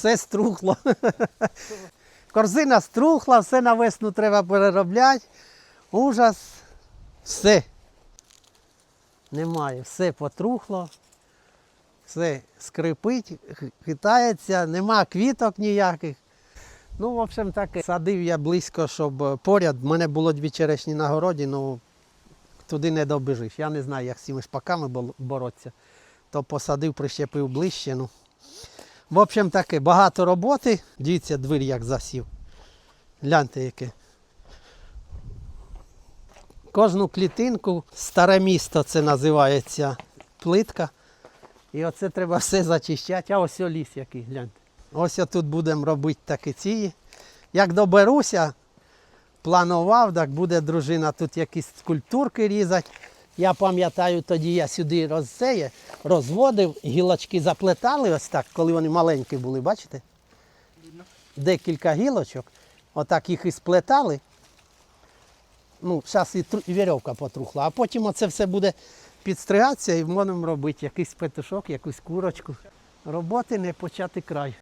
все струхло. Корзина струхла, все на весну треба переробляти. Ужас. Все. Немає, все потрухло, все скрипить, хитається, нема квіток ніяких. Ну, в общем, так, садив я близько, щоб е, поряд. В мене було дві черешні на городі, ну туди не добіжиш. Я не знаю, як з цими шпаками боротися. То посадив, прищепив ближче. Ну. В общем, таке, багато роботи. Дивіться, двір як засів. Гляньте, яке. Кожну клітинку, старе місто це називається плитка. І оце треба все зачищати. А ось ліс який, гляньте. Ось тут будемо робити такі ці. Як доберуся, планував, так буде дружина тут якісь скульптурки різати. Я пам'ятаю, тоді я сюди розсеє, розводив, гілочки заплетали ось так, коли вони маленькі були, бачите? Декілька гілочок, отак їх і сплетали. Ну, зараз і, тру- і вірьовка потрухла, а потім оце все буде підстригатися і можемо робити якийсь петушок, якусь курочку. Роботи не почати край.